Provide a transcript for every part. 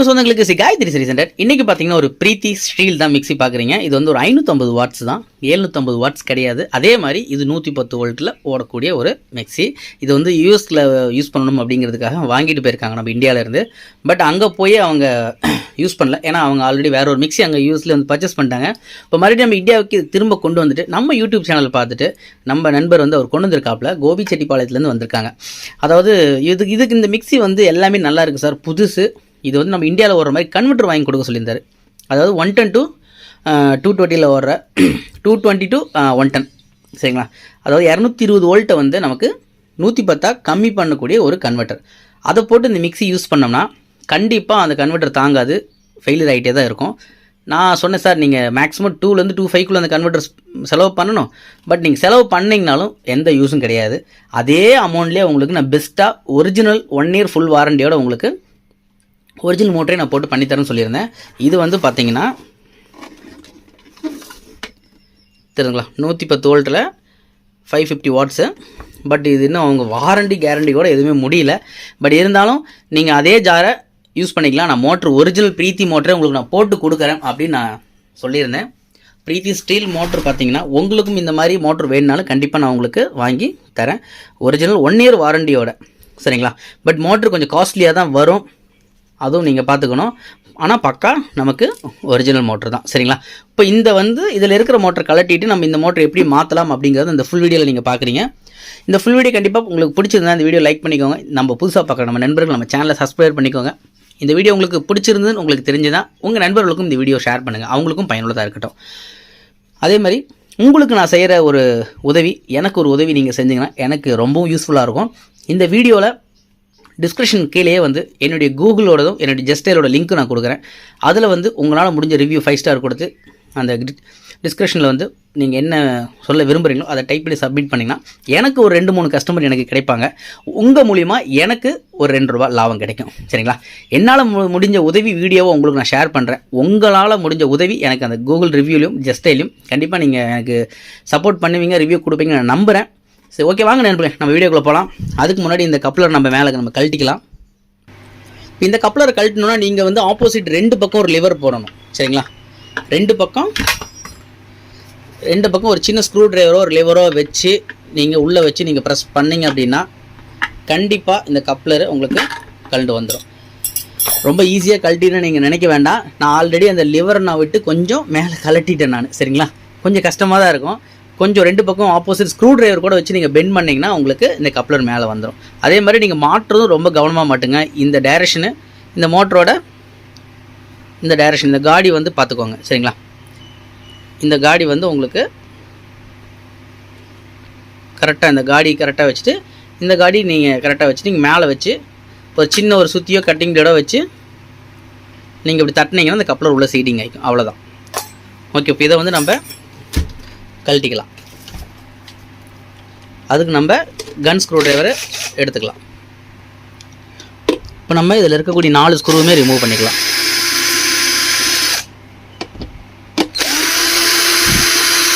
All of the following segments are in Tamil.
வணக்கம் அன்பு சொந்தங்களுக்கு சி காயத்ரி சரி சென்டர் இன்றைக்கி பார்த்தீங்கன்னா ஒரு பிரீத்தி ஸ்டீல் தான் மிக்ஸி பார்க்குறீங்க இது வந்து ஒரு ஐநூற்றம்பது வாட்ஸ் தான். எழுநூற்றம்பது வாட்ஸ் கிடையாது. அதே மாதிரி இது நூற்றி பத்து வோல்ட்டில் ஓடக்கூடிய ஒரு மிக்ஸி இது வந்து யூஎஸில் யூஸ் பண்ணணும் அப்படிங்கிறதுக்காக வாங்கிட்டு போயிருக்காங்க நம்ம இந்தியாவிலேருந்து பட் அங்கே போய் அவங்க யூஸ் பண்ணல. ஏன்னா அவங்க ஆல்ரெடி வேற ஒரு மிக்ஸி அங்கே யூஎஸ்ல வந்து பர்ச்சேஸ் பண்ணிட்டாங்க. இப்போ மறுபடியும் நம்ம இந்தியாவுக்கு திரும்ப கொண்டு வந்துட்டு நம்ம யூடியூப் சேனல் பார்த்துட்டு நம்ம நண்பர் வந்து அவர் கொண்டு வந்திருக்காப்புல கோபி செட்டிப்பாளையத்துலேருந்து வந்திருக்காங்க. அதாவது இது இதுக்கு இந்த மிக்ஸி வந்து எல்லாமே நல்லா இருக்குது சார். புதுசு. இது வந்து நம்ம இந்தியாவில் ஓடுற மாதிரி கன்வெர்ட்டர் வாங்கி கொடுக்க சொல்லியிருந்தாரு. அதாவது ஒன் டென் டு டூ டுவெண்ட்டியில் ஓடுற two twenty to one ten சரிங்களா? அதாவது இரநூத்தி இருபது வோல்ட்டை வந்து நமக்கு நூற்றி பத்தாக கம்மி பண்ணக்கூடிய ஒரு கன்வெர்ட்டர் அதை போட்டு இந்த மிக்ஸி யூஸ் பண்ணோம்னா கண்டிப்பாக அந்த கன்வெர்ட்டர் தாங்காது ஃபெயிலியர் ஆகிட்டே தான் இருக்கும். நான் சொன்னேன் சார் நீங்கள் மேக்ஸிமம் டூலேருந்து டூ ஃபைவ்க்குள்ளே அந்த கன்வெர்ட்டர் செலவு பண்ணணும். பட் நீங்கள் செலவு பண்ணிங்கனாலும் எந்த யூஸும் கிடையாது. அதே அமௌண்ட்லேயே உங்களுக்கு நான் பெஸ்ட்டாக ஒரிஜினல் ஒன் இயர் ஃபுல் வாரண்டியோட உங்களுக்கு ஒரிஜினல் மோட்டரே நான் போட்டு பண்ணித்தரேன்னு சொல்லியிருந்தேன். இது வந்து பார்த்தீங்கன்னா தெரியுங்களா நூற்றி பத்து வோல்ட்டில் ஃபைவ் ஃபிஃப்டி வாட்ஸு பட் இது இன்னும் அவங்க வாரண்டி கேரண்டி கூட எதுவுமே முடியல. பட் இருந்தாலும் நீங்கள் அதே ஜாரை யூஸ் பண்ணிக்கலாம். நான் மோட்ரு ஒரிஜினல் ப்ரீத்தி மோட்டரை உங்களுக்கு நான் போட்டு கொடுக்குறேன் அப்படின்னு நான் சொல்லியிருந்தேன். ப்ரீத்தி ஸ்டீல் மோட்ரு பார்த்தீங்கன்னா உங்களுக்கும் இந்த மாதிரி மோட்ரு வேணுனாலும் கண்டிப்பாக நான் உங்களுக்கு வாங்கி தரேன். ஒரிஜினல் ஒன் இயர் வாரண்டியோட சரிங்களா? பட் மோட்ரு கொஞ்சம் காஸ்ட்லியாக தான் வரும். அதுவும் நீங்கள் பார்த்துக்கணும் ஆனால் பக்கா நமக்கு ஒரிஜினல் மோட்டர் தான். சரிங்களா? இப்போ இந்த வந்து இதில் இருக்கிற மோட்டர் கலட்டிட்டு நம்ம இந்த மோட்டர் எப்படி மாற்றலாம் அப்படிங்கிறது இந்த ஃபுல் வீடியோவில் நீங்கள் பார்க்குறீங்க இந்த ஃபுல் வீடியோ கண்டிப்பாக உங்களுக்கு பிடிச்சிருந்தா இந்த வீடியோ லைக் பண்ணிக்கோங்க. நம்ம புதுசாக பார்க்குற நம்ம நண்பர்கள் நம்ம சேனலை சப்ஸ்கிரைப் பண்ணிக்கோங்க. இந்த வீடியோ உங்களுக்கு பிடிச்சிருந்துன்னு உங்களுக்கு தெரிஞ்சுதான் உங்கள் நண்பர்களுக்கும் இந்த வீடியோ ஷேர் பண்ணுங்கள் அவங்களுக்கும் பயனுள்ளதாக இருக்கட்டும். அதே மாதிரி உங்களுக்கு நான் செய்கிற ஒரு உதவி எனக்கு ஒரு உதவி நீங்கள் செஞ்சீங்கன்னா எனக்கு ரொம்பவும் யூஸ்ஃபுல்லாக இருக்கும். இந்த வீடியோவில் டிஸ்கிரிப்ஷன் கீழேயே வந்து என்னுடைய கூகுளோடதும் என்னுடைய ஜஸ்டைலோட லிங்க் நான் கொடுக்குறேன். அதில் வந்து உங்களால் முடிஞ்ச ரிவ்யூ ஃபைவ் ஸ்டார் கொடுத்து அந்த டிஸ்கிரிப்ஷனில் வந்து நீங்கள் என்ன சொல்ல விரும்புகிறீங்களோ அதை டைப் பண்ணி சப்மிட் பண்ணிங்கன்னா எனக்கு ஒரு ரெண்டு மூணு கஸ்டமர் எனக்கு கிடைப்பாங்க. உங்கள் மூலிமா எனக்கு ஒரு ரெண்டு ரூபா லாபம் கிடைக்கும். சரிங்களா? என்னால் மு முடிஞ்ச உதவி வீடியோவை உங்களுக்கு நான் ஷேர் பண்ணுறேன் உங்களால் முடிஞ்ச உதவி எனக்கு அந்த கூகுள் ரிவ்யூலையும் ஜஸ்டைலையும் கண்டிப்பாக நீங்கள் எனக்கு சப்போர்ட் பண்ணுவீங்க ரிவ்யூ கொடுப்பீங்க நான் நம்புகிறேன் சரி ஓகே வாங்க நண்பர்களே நம்ம வீடியோக்குள்ளே போகலாம் அதுக்கு முன்னாடி இந்த கப்ளர் நம்ம மேலே நம்ம கழட்டிக்கலாம். இப்போ இந்த கப்ளரை கழட்டணும்னா நீங்கள் வந்து ஆப்போசிட் ரெண்டு பக்கம் ஒரு லிவர் போடணும். சரிங்களா? ரெண்டு பக்கம் ரெண்டு பக்கம் ஒரு சின்ன ஸ்க்ரூ டிரைவரோ ஒரு லிவரோ வச்சு நீங்கள் உள்ளே வச்சு நீங்கள் ப்ரெஸ் பண்ணீங்க அப்படின்னா கண்டிப்பாக இந்த கப்ளர் உங்களுக்கு கழண்டு வந்துடும் ரொம்ப ஈஸியாக கழட்டின்னு நீங்கள் நினைக்க வேண்டாம். நான் ஆல்ரெடி அந்த லிவரை நான் விட்டு கொஞ்சம் மேலே கழட்டிட்டேன் நான். சரிங்களா? கொஞ்சம் கஷ்டமாக தான் இருக்கும். கொஞ்சம் ரெண்டு பக்கம் ஆப்போசிட் ஸ்க்ரூ டிரைவர் கூட வச்சு நீங்கள் பெண்ட் பண்ணிங்கன்னா உங்களுக்கு இந்த கப்ளர் மேலே வந்துடும் அதே மாதிரி நீங்கள் மாற்றுறதும் ரொம்ப கவனமாக மாட்டுங்க. இந்த டைரக்ஷனு இந்த மோட்டரோட இந்த டைரக்ஷன் இந்த காடி வந்து பார்த்துக்கோங்க. சரிங்களா? இந்த காடி வந்து உங்களுக்கு கரெக்டாக இந்த காடி கரெக்டாக வச்சுட்டு இந்த காடி நீங்கள் கரெக்டாக வச்சு நீங்கள் மேலே வச்சு ஒரு சின்ன ஒரு சுற்றியோ கட்டிங் டேடோ வச்சு நீங்கள் இப்படி தட்டினீங்கன்னா இந்த கப்ளர் உள்ளே சீடிங் ஆகிக்கும் அவ்வளோதான் ஓகே இப்போ இதை வந்து நம்ம கழட்டிக்கலாம். அதுக்கு நம்ம கன் ஸ்க்ரூ டிரைவரை எடுத்துக்கலாம். இப்போ நம்ம இதில் இருக்கக்கூடிய நாலு ஸ்க்ரூவுமே ரிமூவ் பண்ணிக்கலாம்.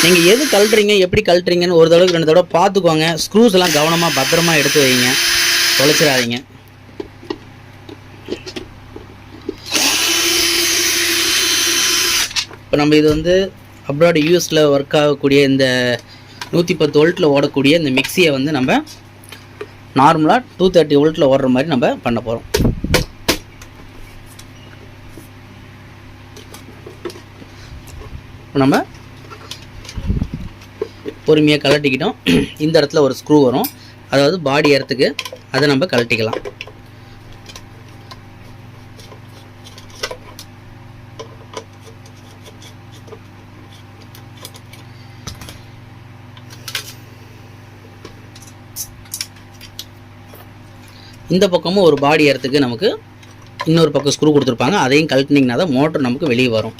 நீங்கள் எது கழட்டுறீங்க எப்படி கழட்டுறீங்கன்னு ஒரு தடவை ரெண்டு தடவை பார்த்துக்கோங்க. ஸ்க்ரூஸ் எல்லாம் கவனமாக பத்திரமா எடுத்து வைங்க. தொலைச்சிடாதீங்க. இப்போ நம்ம இது வந்து அப்ராட் யூஎஸில் ஒர்க் ஆகக்கூடிய இந்த நூற்றி பத்து வோல்ட்டில் ஓடக்கூடிய இந்த மிக்சியை வந்து நம்ம நார்மலாக டூ தேர்ட்டி வோல்ட்டில் ஓடுற மாதிரி நம்ம பண்ண போகிறோம் நம்ம பொறுமையாக கழட்டிக்கிட்டோம். இந்த இடத்துல ஒரு ஸ்க்ரூ வரும். அதாவது பாடி இடத்துக்கு அதை நம்ம கழட்டிக்கலாம். இந்த பக்கமும் ஒரு பாடி இடத்துக்கு நமக்கு இன்னொரு பக்கம் ஸ்க்ரூ கொடுத்துருப்பாங்க. அதையும் கழட்டினீங்கன்னா தான் மோட்டர் நமக்கு வெளியே வரும்.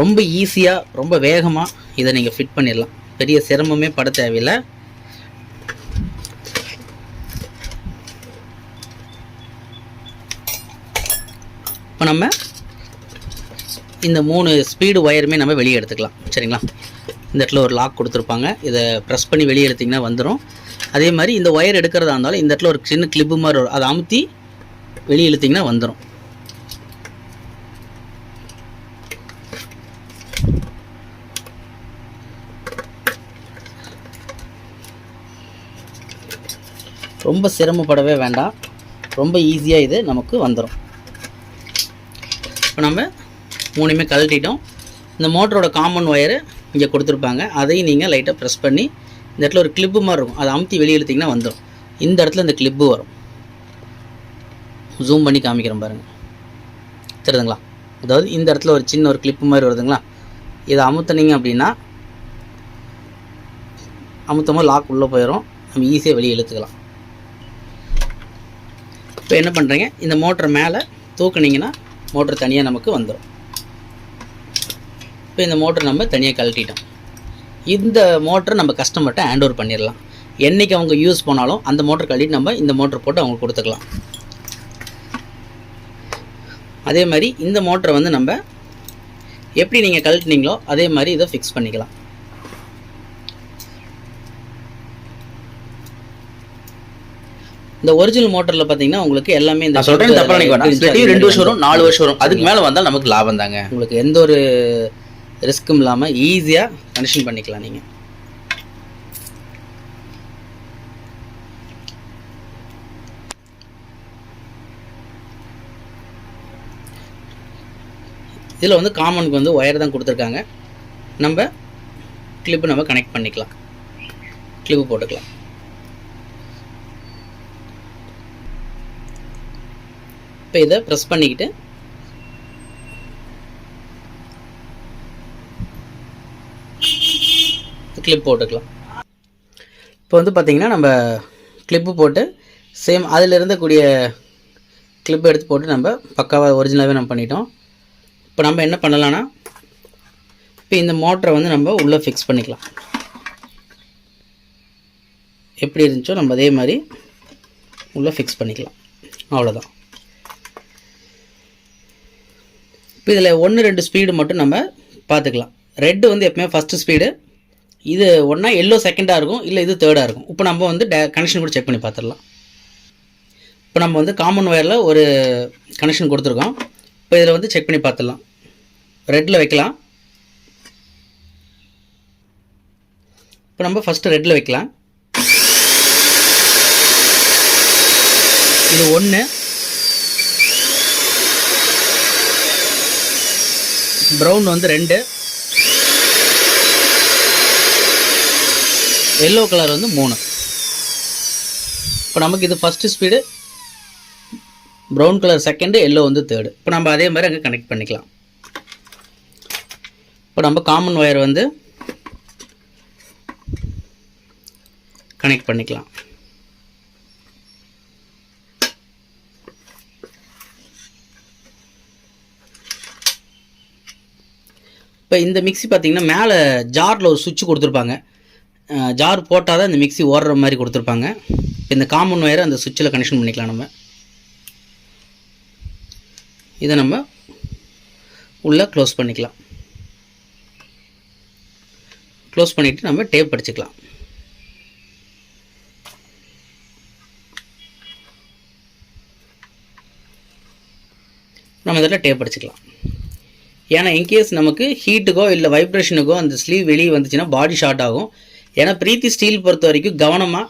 ரொம்ப ஈஸியாக ரொம்ப வேகமாக இதை நீங்கள் ஃபிட் பண்ணிடலாம். பெரிய சிரமமே பட தேவையில்லை. இப்போ நம்ம இந்த மூணு ஸ்பீடு ஒயருமே நம்ம வெளியே எடுத்துக்கலாம். சரிங்களா? இந்த இடத்துல ஒரு லாக் கொடுத்துருப்பாங்க. இதை ப்ரெஸ் பண்ணி வெளியே எடுத்திங்கன்னா வந்துடும் அதே மாதிரி இந்த ஒயர் எடுக்கிறதா இருந்தாலும் இந்த இடத்துல ஒரு சின்ன கிளிப்பு மாதிரி வரும். அதை அமுத்தி வெளியே இழுத்திங்கன்னா வந்துடும் ரொம்ப சிரமப்படவே வேண்டாம். ரொம்ப ஈஸியாக இது நமக்கு வந்துடும் இப்போ நம்ம மூணுமே கழட்டிட்டோம். இந்த மோட்டரோட காமன் ஒயரு இங்கே கொடுத்துருப்பாங்க. அதையும் நீங்கள் லைட்டாக ப்ரெஸ் பண்ணி இந்த இடத்துல ஒரு கிளிப்பு மாதிரி இருக்கும். அதை அமுத்தி வெளியே இழுத்திங்கன்னா வந்துடும் இந்த இடத்துல இந்த கிளிப்பு வரும். ஜூம் பண்ணி காமிக்கிறேன் பாருங்கள் தெரியுதுங்களா? அதாவது இந்த இடத்துல ஒரு சின்ன ஒரு கிளிப்பு மாதிரி வருதுங்களா? இதை அமுத்துனீங்க அப்படின்னா அமுத்தமாக லாக் உள்ளே போயிடும் நம்ம ஈஸியாக வெளியே இழுத்துக்கலாம். இப்போ என்ன பண்ணுறீங்க இந்த மோட்டர் மேலே தூக்குனீங்கன்னா மோட்டர் தனியாக நமக்கு வந்துடும் இப்போ இந்த மோட்டர் நம்ம தனியாக கழட்டிட்டோம். இந்த மோட்டர் நம்ம கஸ்டமர்கிட்ட ஹேண்ட் ஓவர் பண்ணிடலாம் என்றைக்கு அவங்க யூஸ் பண்ணாலும் அந்த மோட்டர் கழட்டிட்டு நம்ம இந்த மோட்டர் போட்டு அவங்களுக்கு கொடுத்துக்கலாம். அதே மாதிரி இந்த மோட்டரை வந்து நம்ம எப்படி நீங்கள் கழட்டினீங்களோ அதே மாதிரி இதை ஃபிக்ஸ் பண்ணிக்கலாம். இந்த ஒரிஜினல் மோட்டரில் பார்த்தீங்கன்னா உங்களுக்கு எல்லாமே இந்த ஸ்ப்ளிட்டிங் ரெண்டு வருஷம் வரும் நாலு வருஷம் வரும். அதுக்கு மேல வந்தால் நமக்கு லாபம் தாங்க. உங்களுக்கு எந்த ஒரு ரிஸ்க்கும் இல்லாமல் ஈஸியாக கனெக்ஷன் பண்ணிக்கலாம் நீங்கள் இதில் வந்து காமனுக்கு வந்து ஒயர் தான் கொடுத்துருக்காங்க. நம்ம கிளிப்பு நம்ம கனெக்ட் பண்ணிக்கலாம். கிளிப்பு போட்டுக்கலாம். இப்போ இதை ப்ரெஸ் பண்ணிக்கிட்டு கிளிப் போட்டுக்கலாம். இப்போ வந்து பார்த்திங்கன்னா நம்ம கிளிப்பு போட்டு சேம் அதில் இருந்தக்கூடிய கிளிப் எடுத்து போட்டு நம்ம பக்காவாக ஒரிஜினலாகவே நம்ம பண்ணிட்டோம். இப்போ நம்ம என்ன பண்ணலான்னா இப்போ இந்த மோட்டரை வந்து நம்ம உள்ளே ஃபிக்ஸ் பண்ணிக்கலாம். எப்படி இருந்துச்சோ நம்ம அதே மாதிரி உள்ளே ஃபிக்ஸ் பண்ணிக்கலாம். அவ்வளோதான் இப்போ இதில் ஒன்று ரெண்டு ஸ்பீடு மட்டும் நம்ம பார்த்துக்கலாம். ரெட்டு வந்து எப்பவுமே ஃபஸ்ட்டு ஸ்பீடு இது ஒன்றா எல்லோ செகண்டாக இருக்கும் இல்லை இது தேர்டாக இருக்கும். இப்போ நம்ம வந்து டே கனெக்ஷன் கூட செக் பண்ணி பார்த்துடலாம் இப்போ நம்ம வந்து காமன் ஒயரில் ஒரு கனெக்ஷன் கொடுத்துருக்கோம். இப்போ இதில் வந்து செக் பண்ணி பார்த்துடலாம் ரெட்டில் வைக்கலாம். இப்போ நம்ம ஃபஸ்ட்டு ரெட்டில் வைக்கலாம். இது ஒன்று ப்ரௌன் வந்து ரெண்டு. எல்லோ கலர் வந்து மூணு. இப்போ நமக்கு இது first speed brown colour second yellow வந்து தேர்டு இப்போ நம்ம அதே மாதிரி அங்கே கனெக்ட் பண்ணிக்கலாம். இப்போ நம்ம காமன் ஒயர் வந்து கனெக்ட் பண்ணிக்கலாம். இப்போ இந்த மிக்ஸி பார்த்தீங்கன்னா மேலே ஜாரில் ஒரு சுவிட்ச் கொடுத்துருப்பாங்க. ஜார் போட்டால் தான் இந்த மிக்ஸி ஓடுற மாதிரி கொடுத்துருப்பாங்க. இப்போ இந்த காமன் ஒயரை அந்த சுவிட்சில் கனெக்ஷன் பண்ணிக்கலாம் நம்ம. இதை நம்ம உள்ளே க்ளோஸ் பண்ணிக்கலாம். க்ளோஸ் பண்ணிவிட்டு நம்ம டேப் அடிச்சுக்கலாம் நம்ம இதில் டேப் அடிச்சுக்கலாம் ஏன்னா இன்கேஸ் நமக்கு ஹீட்டுக்கோ இல்லை வைப்ரேஷனுக்கோ அந்த ஸ்லீவ் வெளியே வந்துச்சுன்னா பாடி ஷார்ட் ஆகும். ஏன்னா பிரீத்தி ஸ்டீல் பொறுத்த வரைக்கும் கவனமாக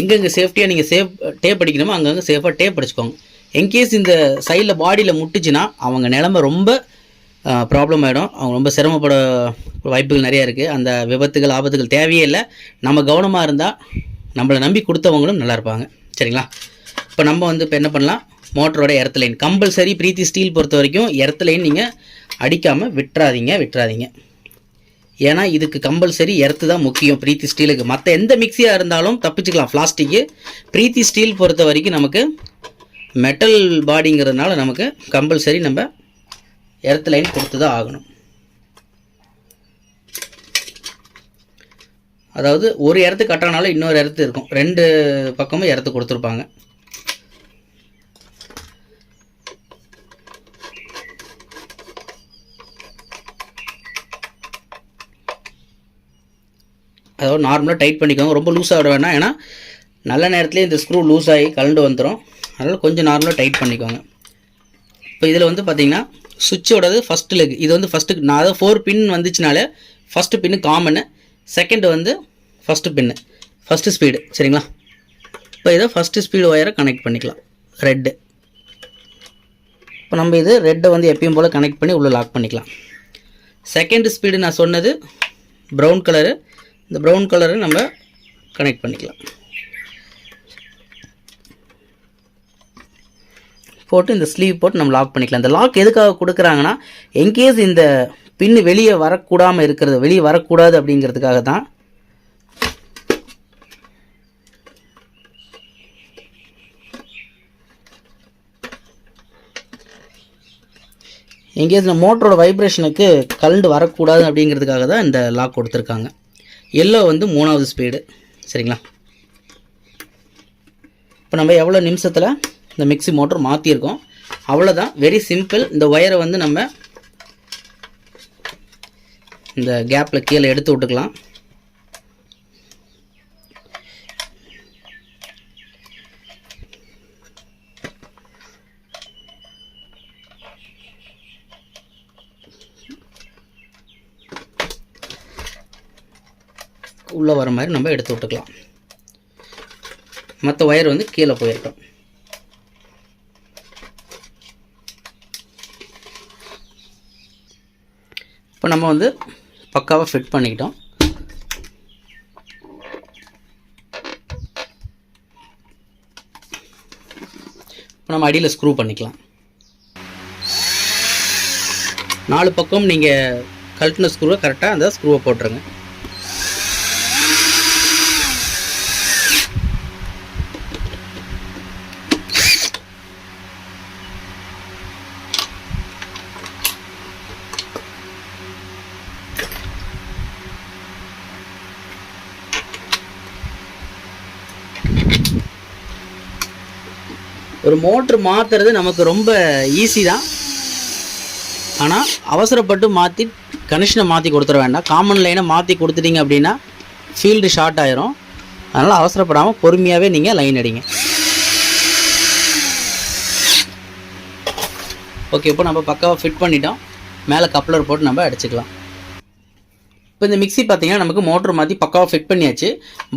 எங்கெங்கே சேஃப்டியாக நீங்கள் சேஃப் டேப் அடிக்கணுமோ அங்கங்கே சேஃபாக டேப் அடிச்சுக்கோங்க. இன்கேஸ் இந்த சைடில் பாடியில் முட்டுச்சுன்னா அவங்க நிலமை ரொம்ப ப்ராப்ளம் ஆகிடும் அவங்க ரொம்ப சிரமப்பட வாய்ப்புகள் நிறையா இருக்குது அந்த விபத்துகள் ஆபத்துகள் தேவையே இல்லை. நம்ம கவனமாக இருந்தால் நம்மளை நம்பி கொடுத்தவங்களும் நல்லா இருப்பாங்க. சரிங்களா? இப்போ நம்ம வந்து இப்போ என்ன பண்ணலாம்? மோட்டரோட earth line compulsory Preethi steel பொறுத்த வரைக்கும் எர்த் லைன் நீங்கள் அடிக்காமல் விட்டுறாதீங்க விட்டுறாதீங்க. ஏன்னா இதுக்கு கம்பல்சரி எர்த்து தான் முக்கியம் பிரீத்தி ஸ்டீலுக்கு. மற்ற எந்த மிக்சியாக இருந்தாலும் தப்பிச்சுக்கலாம். பிளாஸ்டிக்கு பிரீத்தி ஸ்டீல் பொறுத்த வரைக்கும் நமக்கு மெட்டல் பாடிங்கிறதுனால நமக்கு கம்பல்சரி நம்ம எர்த்து லைன் கொடுத்து தான் ஆகணும். அதாவது ஒரு இடத்து கட்டானாலும் இன்னொரு இடத்து இருக்கும். ரெண்டு பக்கமும் இடத்து கொடுத்துருப்பாங்க. அதாவது நார்மலாக டைட் பண்ணிக்கோங்க. ரொம்ப லூஸாக விட வேணாம் ஏன்னா நல்ல நேரத்துலேயே இந்த ஸ்க்ரூ லூஸ் ஆகி கலண்டு வந்துடும் அதனால் கொஞ்சம் நார்மலாக டைட் பண்ணிக்கோங்க. இப்போ இதில் வந்து பார்த்தீங்கன்னா சுவிட்சோடது ஃபஸ்ட்டு லெக் இது வந்து ஃபஸ்ட்டு நான் அதாவது ஃபோர் பின் வந்துச்சுனாலே ஃபஸ்ட்டு பின்னு காமனு செகண்டு வந்து ஃபஸ்ட்டு பின்னு ஃபஸ்ட்டு ஸ்பீடு சரிங்களா? இப்போ இதை ஃபஸ்ட்டு ஸ்பீடு ஒயரை கனெக்ட் பண்ணிக்கலாம். ரெட்டு இப்போ நம்ம இது ரெட்டை வந்து எப்பயும் போல் கனெக்ட் பண்ணி உள்ளே லாக் பண்ணிக்கலாம். செகண்ட் ஸ்பீடு நான் சொன்னது ப்ரௌன் கலரு இந்த ப்ரௌன் கலரை நம்ம கனெக்ட் பண்ணிக்கலாம். போட்டு இந்த ஸ்லீவ் போட்டு நம்ம லாக் பண்ணிக்கலாம். இந்த லாக் எதுக்காக கொடுக்குறாங்கன்னா என்கேஸ் இந்த பின்னு வெளியே வரக்கூடாமல் இருக்கிறது வெளியே வரக்கூடாது அப்படிங்கிறதுக்காக தான் எங்கேயாச்சும் மோட்டரோட வைப்ரேஷனுக்கு கலண்டு வரக்கூடாது அப்படிங்கிறதுக்காக தான் இந்த லாக் கொடுத்துருக்காங்க. எல்லோ வந்து மூணாவது ஸ்பீடு சரிங்களா? இப்போ நம்ம எவ்வளோ நிமிஷத்தில் இந்த மிக்ஸி மோட்டர் மாற்றிருக்கோம் அவ்வளோதான் வெரி சிம்பிள் இந்த ஒயரை வந்து நம்ம இந்த கேப்பில் கீழே எடுத்து விட்டுக்கலாம். உள்ளே வர மாதிரி நம்ம எடுத்து விட்டுக்கலாம். மற்ற ஒயர் வந்து கீழே போயிருக்கோம் இப்போ நம்ம வந்து பக்காவாக ஃபிட் பண்ணிக்கிட்டோம். இப்போ நம்ம அடியில் ஸ்க்ரூ பண்ணிக்கலாம். நாலு பக்கம் நீங்கள் கழட்டின ஸ்க்ரூவை கரெக்டாக அந்த ஸ்க்ரூவை போட்டுருங்க. ஒரு மோட்ரு மாற்றுறது நமக்கு ரொம்ப ஈஸி தான். ஆனால் அவசரப்பட்டு மாற்றி கனெக்ஷனை மாற்றி கொடுத்துட வேண்டாம். காமன் லைனை மாற்றி கொடுத்துட்டீங்க அப்படின்னா ஃபீல்டு ஷார்ட் ஆயிரும். அதனால் அவசரப்படாமல் பொறுமையாகவே நீங்கள் லைன் அடிங்க. ஓகே இப்போ நம்ம பக்காவாக ஃபிட் பண்ணிட்டோம். மேலே கப்ளர் போட்டு நம்ம அடிச்சுக்கலாம். இப்போ இந்த மிக்ஸி பார்த்தீங்கன்னா நமக்கு மோட்ரு மாற்றி பக்காவாக ஃபிட் பண்ணியாச்சு.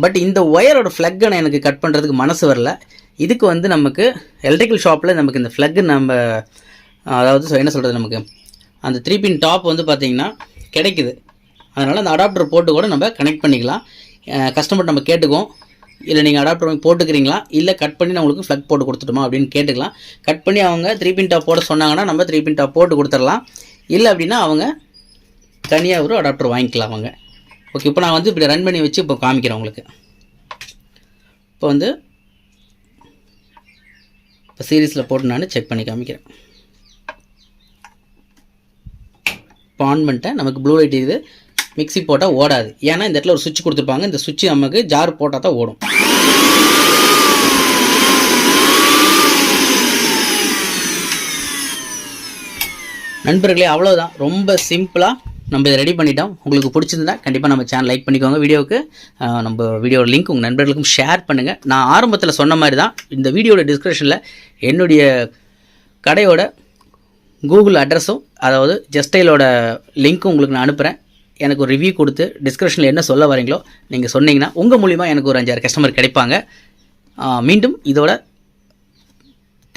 பட் இந்த ஒயரோட ஃப்ளக்கனை எனக்கு கட் பண்ணுறதுக்கு மனசு வரல. இதுக்கு வந்து நமக்கு எலக்ட்ரிக்கல் ஷாப்பில் நமக்கு இந்த ஃப்ளக்கு நம்ம அதாவது என்ன சொல்கிறது நமக்கு? அந்த த்ரீ பின் டாப் வந்து பார்த்திங்கன்னா கிடைக்குது. அதனால் அந்த அடாப்டர் போட்டு கூட நம்ம கனெக்ட் பண்ணிக்கலாம். கஸ்டமர் நம்ம கேட்டுக்குவோம். இல்லை நீங்கள் அடாப்டர் போட்டுக்கிறீங்களா? இல்லை கட் பண்ணி நான் உங்களுக்கு ஃப்ளக் போட்டு கொடுத்துட்டுமா அப்படின்னு கேட்டுக்கலாம். கட் பண்ணி அவங்க த்ரீ பின் டாப் போட சொன்னாங்கன்னா நம்ம த்ரீ பின் டாப் போட்டு கொடுத்துடலாம். இல்லை அப்படின்னா அவங்க தனியாக ஒரு அடாப்டர் வாங்கிக்கலாம் அவங்க. ஓகே இப்போ நான் வந்து இப்படி ரன் பண்ணி வச்சு இப்போ காமிக்கிறேன் உங்களுக்கு. இப்போ வந்து இப்போ சீரீஸில் போட்டு நான் செக் பண்ணி காமிக்கிறேன். இப்போ ஆன் பண்ணிட்டேன். நமக்கு ப்ளூ லைட் இது மிக்ஸி போட்டால் ஓடாது. ஏன்னா இந்த இடத்துல ஒரு சுவிட்ச் கொடுத்துருப்பாங்க. இந்த சுவிட்ச் நமக்கு ஜார் போட்டால் தான் ஓடும். நண்பர்களே அவ்வளோதான் ரொம்ப சிம்பிளாக நம்ம இதை ரெடி பண்ணிட்டோம். உங்களுக்கு பிடிச்சிருந்தா கண்டிப்பாக நம்ம சேனல் லைக் பண்ணிக்கோங்க வீடியோவுக்கு. நம்ம வீடியோ லிங்க் உங்கள் நண்பர்களுக்கும் ஷேர் பண்ணுங்கள் நான் ஆரம்பத்தில் சொன்ன மாதிரி தான் இந்த வீடியோட டிஸ்கிரிப்ஷனில் என்னுடைய கடையோட கூகுள் அட்ரஸும் அதாவது ஜஸ்டைலோட லிங்க்கும் உங்களுக்கு நான் அனுப்புகிறேன் எனக்கு ஒரு ரிவ்யூ கொடுத்து டிஸ்கிரிப்ஷனில் என்ன சொல்ல வரீங்களோ நீங்கள் சொன்னீங்கன்னா உங்கள் மூலிமா எனக்கு ஒரு அஞ்சாறு கஸ்டமர் கிடைப்பாங்க. மீண்டும் இதோட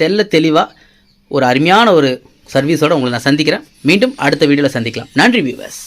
தெல்ல தெளிவாக ஒரு அருமையான ஒரு சர்வீஸோடு உங்களை நான் சந்திக்கிறேன். மீண்டும் அடுத்த வீடியோவில் சந்திக்கலாம். நன்றி வியூவர்ஸ்